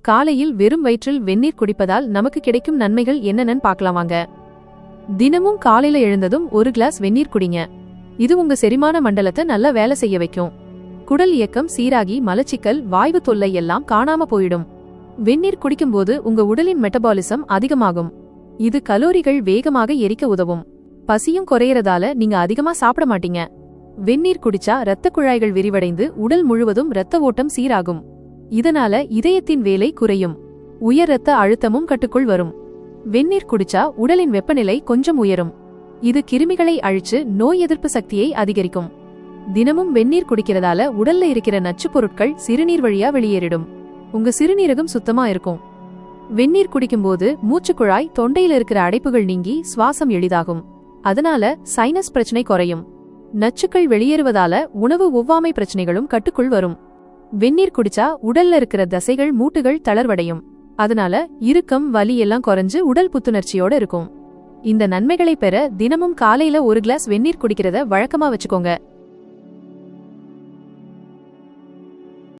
காலையில் வெறும் வயிற்றில் வெந்நீர் குடிப்பதால் நமக்கு கிடைக்கும் நன்மைகள் என்னென்னு பார்க்கலாம் வாங்க. தினமும் காலையில எழுந்ததும் ஒரு கிளாஸ் வெந்நீர் குடிங்க. இது உங்க செரிமான மண்டலத்தை நல்லா வேலை செய்ய வைக்கும். குடல் இயக்கம் சீராகி மலச்சிக்கல் வாய்வு தொல்லை எல்லாம் காணாம போயிடும். வெந்நீர் குடிக்கும்போது உங்க உடலின் மெட்டபாலிசம் அதிகமாகும். இது கலோரிகள் வேகமாக எரிக்க உதவும். பசியும் குறையறதால நீங்க அதிகமா சாப்பிட மாட்டீங்க. வெந்நீர் குடிச்சா இரத்த குழாய்கள் விரிவடைந்து உடல் முழுவதும் இரத்த ஓட்டம் சீராகும். இதனால இதயத்தின் வேலை குறையும். உயர் ரத்த அழுத்தமும் கட்டுக்குள் வரும். வெந்நீர் குடிச்சா உடலின் வெப்பநிலை கொஞ்சம் உயரும். இது கிருமிகளை அழிச்சு நோய் எதிர்ப்பு சக்தியை அதிகரிக்கும். தினமும் வெந்நீர் குடிக்கிறதால உடல்ல இருக்கிற நச்சுப் பொருட்கள் சிறுநீர் வழியா வெளியேறிடும். உங்க சிறுநீரகம் சுத்தமா இருக்கும். வெந்நீர் குடிக்கும்போது மூச்சுக்குழாய் தொண்டையில இருக்கிற அடைப்புகள் நீங்கி சுவாசம் எளிதாகும். அதனால சைனஸ் பிரச்சனை குறையும். நச்சுக்கள் வெளியேறுவதால உணவு ஒவ்வாமை பிரச்சனைகளும் கட்டுக்குள் வரும். வெந்நீர் குடிச்சா உடல்ல இருக்கிற தசைகள் மூட்டுகள் தளர்வடையும். அதனால இறுக்கம் வலி எல்லாம் குறைஞ்சு உடல் புத்துணர்ச்சியோட இருக்கும். இந்த நன்மைகளை பெற தினமும் காலையில ஒரு கிளாஸ் வெந்நீர் குடிக்கிறத வழக்கமா வச்சுக்கோங்க.